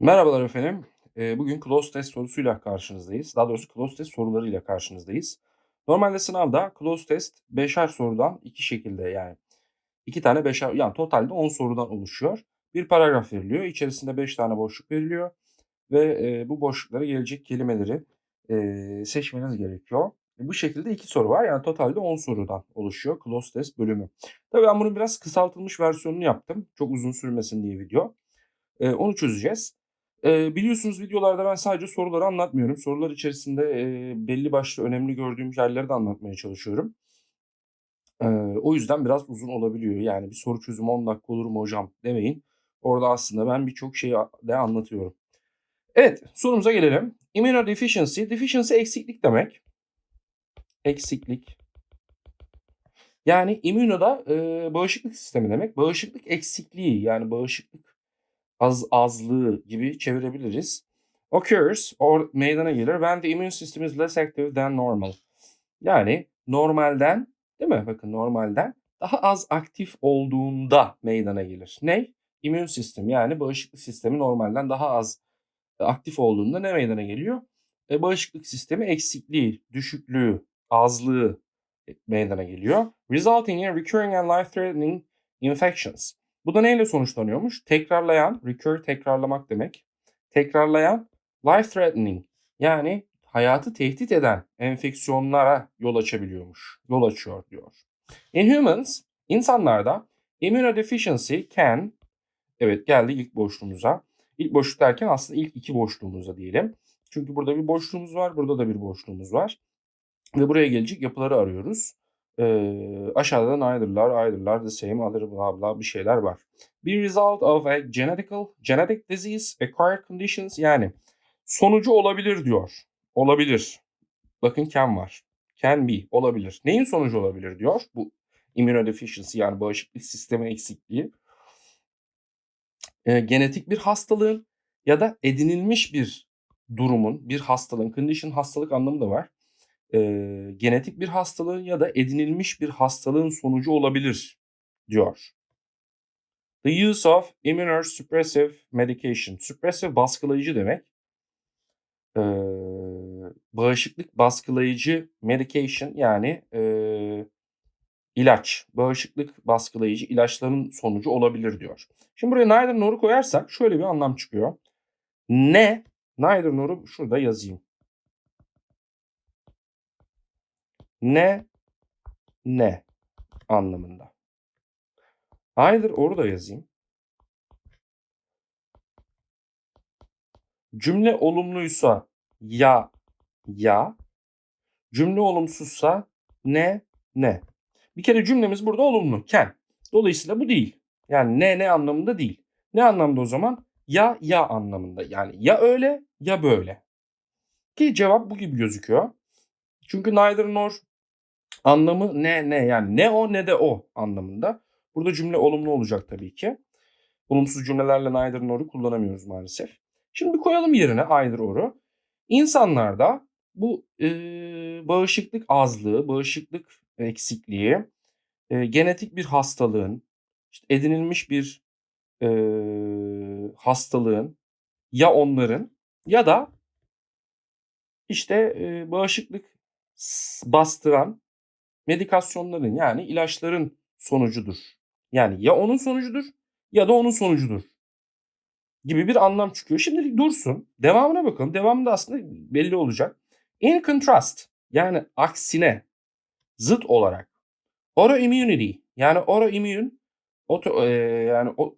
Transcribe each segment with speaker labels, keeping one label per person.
Speaker 1: Merhabalar efendim. Bugün close test sorusuyla karşınızdayız. Daha doğrusu close test sorularıyla karşınızdayız. Normalde sınavda close test beşer sorudan iki şekilde yani iki tane beşer yani totalde 10 sorudan oluşuyor. Bir paragraf veriliyor. İçerisinde 5 tane boşluk veriliyor ve bu boşluklara gelecek kelimeleri seçmeniz gerekiyor. Bu şekilde iki soru var. Yani totalde 10 sorudan oluşuyor close test bölümü. Tabii ben bunun biraz kısaltılmış versiyonunu yaptım. Çok uzun sürmesin diye video. Onu çözeceğiz. Eee, biliyorsunuz videolarda ben sadece soruları anlatmıyorum. Sorular içerisinde, eee, belli başlı önemli gördüğüm yerleri de anlatmaya çalışıyorum. Eee, o yüzden biraz uzun olabiliyor. Yani bir soru çözümü 10 dakika olur mu hocam demeyin. Orada aslında ben birçok şeyi de anlatıyorum. Evet, sorumuza gelelim. Immunodeficiency, deficiency eksiklik demek. Eksiklik. Yani immunoda, eee, bağışıklık sistemi demek. Bağışıklık eksikliği yani bağışıklık az azlığı gibi çevirebiliriz. Occurs or meydana gelir when the immune system is less active than normal. Yani normalden değil mi? Bakın normalden daha az aktif olduğunda meydana gelir. Ne? Immune system yani bağışıklık sistemi normalden daha az aktif olduğunda ne meydana geliyor? E, bağışıklık sistemi eksikliği, düşüklüğü, azlığı meydana geliyor. Resulting in recurring and life-threatening infections. Bu da neyle sonuçlanıyormuş? Tekrarlayan, recur tekrarlamak demek. Tekrarlayan, life threatening yani hayatı tehdit eden enfeksiyonlara yol açabiliyormuş. Yol açıyor diyor. In humans, insanlarda immunodeficiency can, evet geldi ilk boşluğumuza. İlk boşluk derken aslında ilk iki boşluğumuza diyelim. Çünkü burada bir boşluğumuz var, burada da bir boşluğumuz var. Ve buraya gelecek yapıları arıyoruz. Eee, aşağıda da neither'lar, either'lar, the same, other, bla bla bir şeyler var. Bir result of a genetical, genetic disease, acquired conditions yani sonucu olabilir diyor. Olabilir. Bakın can var. Can be olabilir. Neyin sonucu olabilir diyor. Bu immunodeficiency yani bağışıklık sistemi eksikliği. Eee, genetik bir hastalığın ya da edinilmiş bir durumun, bir hastalığın, condition hastalık anlamı da var eee, genetik bir hastalığın ya da edinilmiş bir hastalığın sonucu olabilir diyor. The use of immunosuppressive medication. Suppressive baskılayıcı demek. Eee, bağışıklık baskılayıcı medication yani eee, ilaç, bağışıklık baskılayıcı ilaçların sonucu olabilir diyor. Şimdi buraya neither nor'u koyarsak şöyle bir anlam çıkıyor. Ne? Neither nor'u şurada yazayım. Ne ne anlamında. Either orada da yazayım. Cümle olumluysa ya ya, cümle olumsuzsa ne ne. Bir kere cümlemiz burada olumlu, can. Dolayısıyla bu değil. Yani ne ne anlamında değil. Ne anlamda o zaman? Ya ya anlamında. Yani ya öyle ya böyle. Ki cevap bu gibi gözüküyor. Çünkü neither nor anlamı ne ne yani ne o ne de o anlamında. Burada cümle olumlu olacak tabii ki. Olumsuz cümlelerle neither nor'u kullanamıyoruz maalesef. Şimdi koyalım yerine either or'u. İnsanlarda bu e, bağışıklık azlığı, bağışıklık eksikliği, e, genetik bir hastalığın, işte edinilmiş bir e, hastalığın ya onların ya da işte e, bağışıklık bastıran medikasyonların yani ilaçların sonucudur. Yani ya onun sonucudur ya da onun sonucudur gibi bir anlam çıkıyor. Şimdilik dursun. Devamına bakalım. Devamında aslında belli olacak. In contrast yani aksine zıt olarak autoimmunity yani autoimmune auto, e, yani o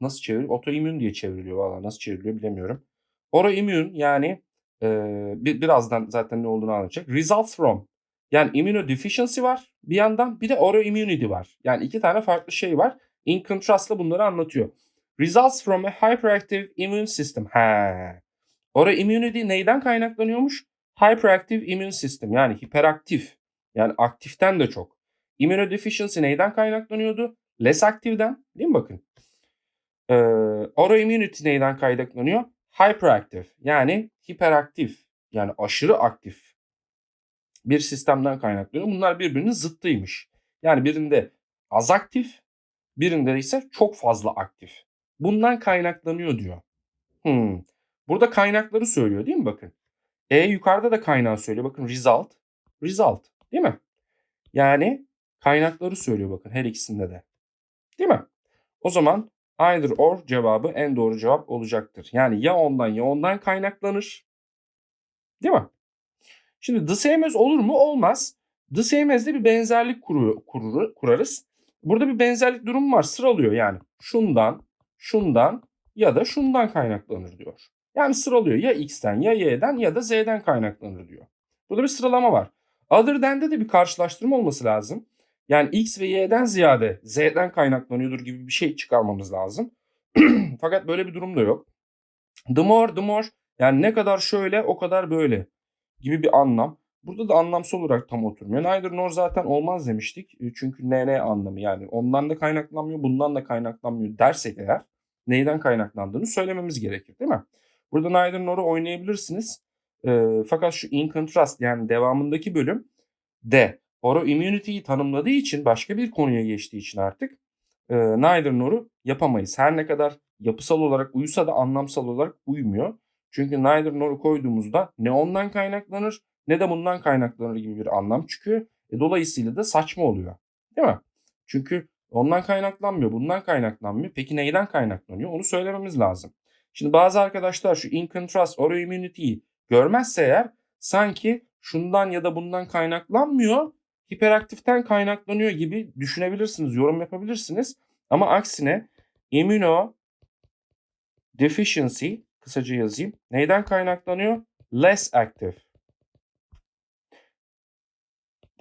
Speaker 1: nasıl çeviriyor? Autoimmune diye çevriliyor valla nasıl çevriliyor bilemiyorum. Autoimmune yani e, bir, birazdan zaten ne olduğunu anlatacak. Results from yani immunodeficiency var bir yandan bir de autoimmunity var. Yani iki tane farklı şey var. In contrast'la bunları anlatıyor. Results from a hyperactive immune system. Ha. Autoimmunity neyden kaynaklanıyormuş? Hyperactive immune system yani hiperaktif. Yani aktiften de çok. Immunodeficiency neyden kaynaklanıyordu? Less aktiften değil mi bakın? Ee, autoimmunity neyden kaynaklanıyor? Hyperactive yani hiperaktif yani aşırı aktif bir sistemden kaynaklanıyor. Bunlar birbirinin zıttıymış. Yani birinde az aktif, birinde ise çok fazla aktif. Bundan kaynaklanıyor diyor. Hımm. Burada kaynakları söylüyor değil mi bakın? E yukarıda da kaynağı söylüyor. Bakın result, result değil mi? Yani kaynakları söylüyor bakın her ikisinde de. Değil mi? O zaman either or cevabı en doğru cevap olacaktır. Yani ya ondan ya ondan kaynaklanır. Değil mi? Şimdi the same as olur mu? Olmaz. The same as'de bir benzerlik kuru, kurur, kurarız. Burada bir benzerlik durumu var. Sıralıyor yani. Şundan, şundan ya da şundan kaynaklanır diyor. Yani sıralıyor ya x'ten ya y'den ya da z'den kaynaklanır diyor. Burada bir sıralama var. Other than'de de bir karşılaştırma olması lazım. Yani x ve y'den ziyade z'den kaynaklanıyordur gibi bir şey çıkarmamız lazım. Fakat böyle bir durum da yok. The more, the more yani ne kadar şöyle o kadar böyle gibi bir anlam. Burada da anlamsal olarak tam oturmuyor. Neither nor zaten olmaz demiştik. E, Çünkü ne ne anlamı yani ondan da kaynaklanmıyor bundan da kaynaklanmıyor dersek eğer neyden kaynaklandığını söylememiz gerekir değil mi? Burada neither nor'u oynayabilirsiniz. E, fakat şu in contrast yani devamındaki bölüm de autoimmunity'yi tanımladığı için başka bir konuya geçtiği için artık e, neither nor'u yapamayız. Her ne kadar yapısal olarak uyusa da anlamsal olarak uymuyor. Çünkü neither nor'u koyduğumuzda ne ondan kaynaklanır ne de bundan kaynaklanır gibi bir anlam çıkıyor. E, dolayısıyla da saçma oluyor. Değil mi? Çünkü ondan kaynaklanmıyor, bundan kaynaklanmıyor. Peki neyden kaynaklanıyor? Onu söylememiz lazım. Şimdi bazı arkadaşlar şu in contrast autoimmunity'yi görmezse eğer sanki şundan ya da bundan kaynaklanmıyor, hiperaktiften kaynaklanıyor gibi düşünebilirsiniz, yorum yapabilirsiniz. Ama aksine immuno deficiency kısaca yazayım. Neyden kaynaklanıyor? Less active.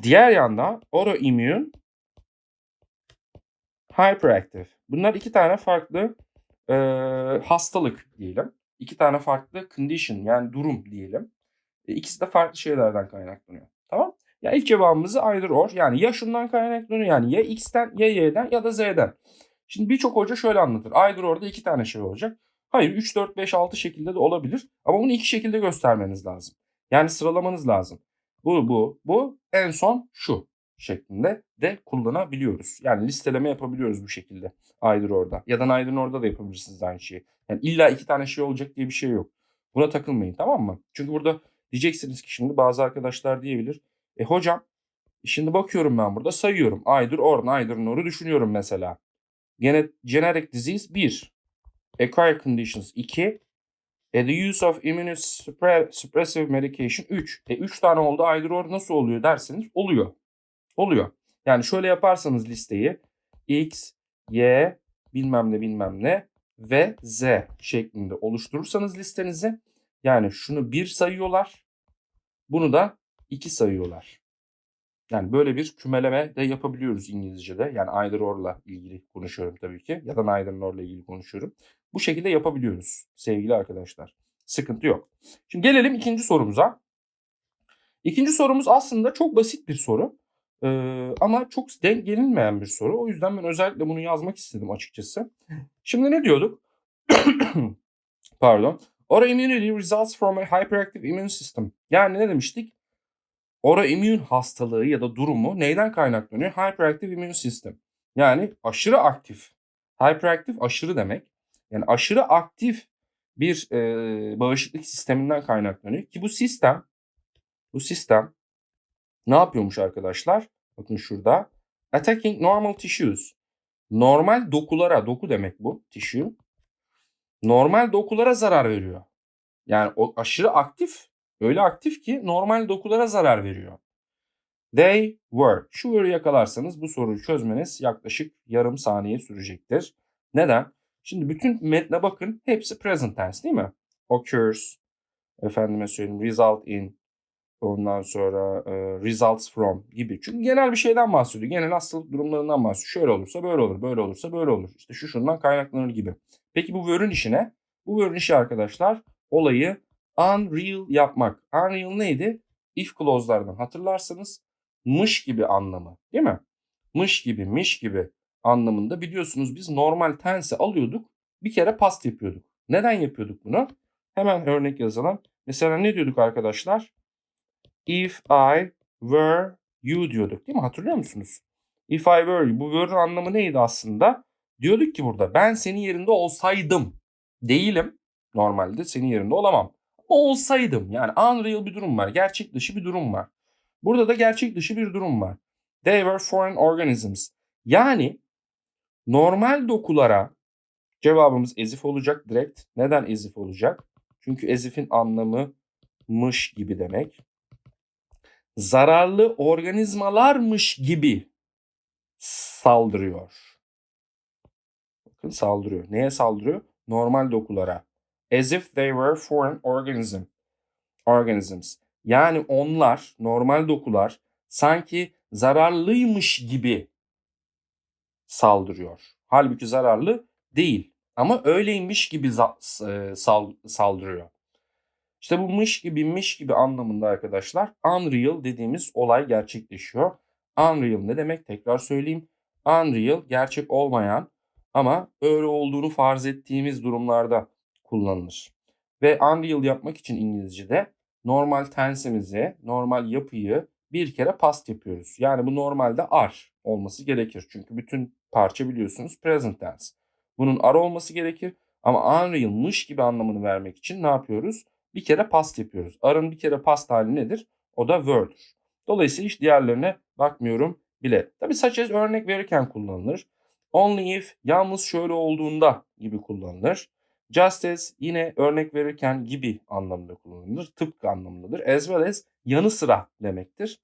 Speaker 1: Diğer yanda autoimmune hyperactive. Bunlar iki tane farklı e, hastalık diyelim. İki tane farklı condition yani durum diyelim. E, ikisi de farklı şeylerden kaynaklanıyor. Tamam? Ya ilk cevabımızı either or yani ya şundan kaynaklanıyor yani ya x'ten ya y'den ya da z'den. Şimdi birçok hoca şöyle anlatır. Either or'da iki tane şey olacak. Hayır 3, 4, 5, 6 şekilde de olabilir. Ama bunu iki şekilde göstermeniz lazım. Yani sıralamanız lazım. Bu, bu, bu en son şu şeklinde de kullanabiliyoruz. Yani listeleme yapabiliyoruz bu şekilde. Either orada. Ya da neither orada da yapabilirsiniz aynı şeyi. Yani illa iki tane şey olacak diye bir şey yok. Buna takılmayın tamam mı? Çünkü burada diyeceksiniz ki şimdi bazı arkadaşlar diyebilir. E hocam şimdi bakıyorum ben burada sayıyorum. Either or, neither nor'u düşünüyorum mesela. Gene generic disease 1. Acquired conditions 2. E, the use of immunosuppressive medication 3. E 3 tane oldu. Either nasıl oluyor derseniz oluyor. Oluyor. Yani şöyle yaparsanız listeyi X, Y, bilmem ne bilmem ne ve Z şeklinde oluşturursanız listenizi yani şunu 1 sayıyorlar. Bunu da 2 sayıyorlar. Yani böyle bir kümeleme de yapabiliyoruz İngilizce'de. Yani either or'la ilgili konuşuyorum tabii ki. Ya da neither nor'la ilgili konuşuyorum. Bu şekilde yapabiliyoruz sevgili arkadaşlar. Sıkıntı yok. Şimdi gelelim ikinci sorumuza. İkinci sorumuz aslında çok basit bir soru. Ee, ama çok denk gelinmeyen bir soru. O yüzden ben özellikle bunu yazmak istedim açıkçası. Şimdi ne diyorduk? Pardon. Autoimmunity results from a hyperactive immune system. Yani ne demiştik? Autoimmün hastalığı ya da durumu neyden kaynaklanıyor? Hyperactive immune system. Yani aşırı aktif. Hyperactive aşırı demek. Yani aşırı aktif bir e, bağışıklık sisteminden kaynaklanıyor. Ki bu sistem bu sistem ne yapıyormuş arkadaşlar? Bakın şurada. Attacking normal tissues. Normal dokulara, doku demek bu tissue. Normal dokulara zarar veriyor. Yani o aşırı aktif, öyle aktif ki normal dokulara zarar veriyor. They were. Şu were yakalarsanız bu soruyu çözmeniz yaklaşık yarım saniye sürecektir. Neden? Şimdi bütün metne bakın. Hepsi present tense değil mi? Occurs, efendime söyleyeyim result in, ondan sonra e, results from gibi. Çünkü genel bir şeyden bahsediyor. Genel hastalık durumlarından bahsediyor. Şöyle olursa böyle olur, böyle olursa böyle olur. İşte şu şundan kaynaklanır gibi. Peki bu word'ün işi ne? Bu word'ün işi arkadaşlar olayı unreal yapmak. Unreal neydi? If clause'lardan hatırlarsanız mış gibi anlamı değil mi? Mış gibi, miş gibi anlamında biliyorsunuz biz normal tense alıyorduk. Bir kere past yapıyorduk. Neden yapıyorduk bunu? Hemen örnek yazalım. Mesela ne diyorduk arkadaşlar? If I were you diyorduk değil mi? Hatırlıyor musunuz? If I were you. Bu were'ın anlamı neydi aslında? Diyorduk ki burada ben senin yerinde olsaydım. Değilim. Normalde senin yerinde olamam. Olsaydım yani unreal bir durum var. Gerçek dışı bir durum var. Burada da gerçek dışı bir durum var. They were foreign organisms. Yani normal dokulara cevabımız ezif olacak direkt. Neden ezif olacak? Çünkü ezifin anlamı mış gibi demek. Zararlı organizmalarmış gibi saldırıyor. Bakın saldırıyor. Neye saldırıyor? Normal dokulara. As if they were foreign organism. Organisms. Yani onlar, normal dokular sanki zararlıymış gibi saldırıyor. Halbuki zararlı değil. Ama öyleymiş gibi e, sal- saldırıyor. İşte bu mış gibi mış gibi anlamında arkadaşlar unreal dediğimiz olay gerçekleşiyor. Unreal ne demek? Tekrar söyleyeyim. Unreal gerçek olmayan ama öyle olduğunu farz ettiğimiz durumlarda kullanılır. Ve unreal yapmak için İngilizce'de normal tense'imizi, normal yapıyı bir kere past yapıyoruz. Yani bu normalde are olması gerekir. Çünkü bütün parça biliyorsunuz present tense. Bunun are olması gerekir. Ama unreal'mış gibi anlamını vermek için ne yapıyoruz? Bir kere past yapıyoruz. Are'ın bir kere past hali nedir? O da were'dur. Dolayısıyla hiç diğerlerine bakmıyorum bile. Tabi as örnek verirken kullanılır. Only if yalnız şöyle olduğunda gibi kullanılır. Just yine örnek verirken gibi anlamında kullanılır. Tıpkı anlamındadır. As well as yanı sıra demektir.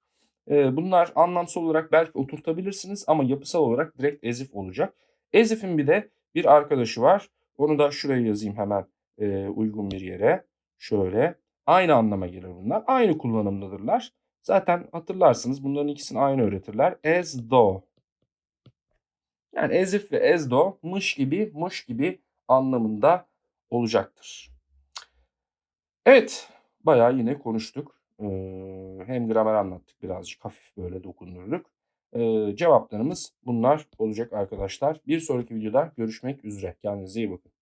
Speaker 1: Ee, bunlar anlamsal olarak belki oturtabilirsiniz ama yapısal olarak direkt ezif olacak. Ezif'in bir de bir arkadaşı var. Onu da şuraya yazayım hemen e, uygun bir yere. Şöyle. Aynı anlama gelir bunlar. Aynı kullanımdadırlar. Zaten hatırlarsınız bunların ikisini aynı öğretirler. As though. Yani as if ve as though mış gibi, muş gibi anlamında olacaktır. Evet, bayağı yine konuştuk. Ee, hem gramer anlattık birazcık hafif böyle dokundurduk. Ee, cevaplarımız bunlar olacak arkadaşlar. Bir sonraki videoda görüşmek üzere. Kendinize iyi bakın.